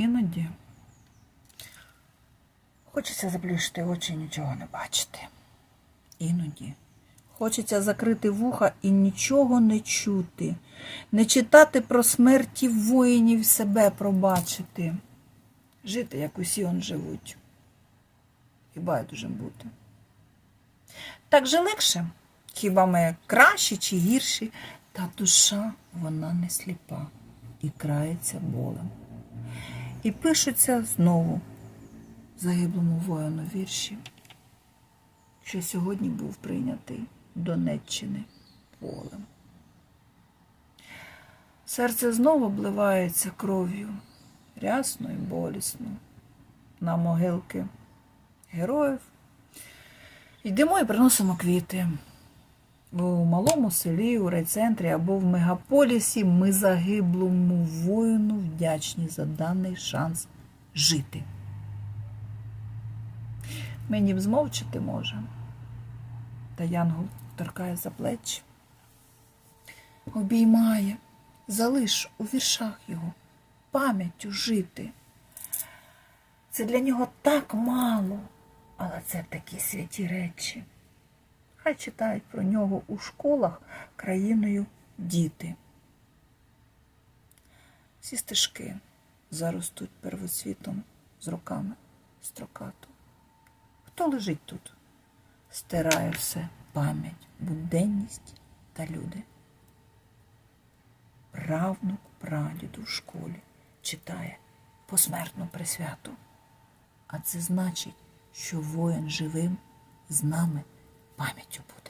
Іноді. Хочеться заплющити очі і нічого не бачити. Іноді. Хочеться закрити вуха і нічого не чути, не читати про смерті воїнів себе пробачити, жити, як усі он живуть, і байдуже бути. Так же легше, хіба ми кращі чи гірші, та душа вона не сліпа і крається болем. І пишуться знову загиблому воїну вірші, що сьогодні був прийнятий Донеччини полем. Серце знову обливається кров'ю, рясно і болісно, на могилки героїв. Йдемо і приносимо квіти. У малому селі, у райцентрі або в мегаполісі ми загиблому воїну вдячні за даний шанс жити. Мені б змовчати може. Та Янгол торкає за плечі, обіймає, залиш у віршах його пам'яттю жити. Це для нього так мало, але це такі святі речі. Хай читають про нього у школах країною діти. Всі стежки заростуть первоцвітом з роками строкату. Хто лежить тут? Стирає все пам'ять, буденність та люди. Правнук прадіду в школі читає посмертну присвяту. А це значить, що воїн живим з нами 外面就不对。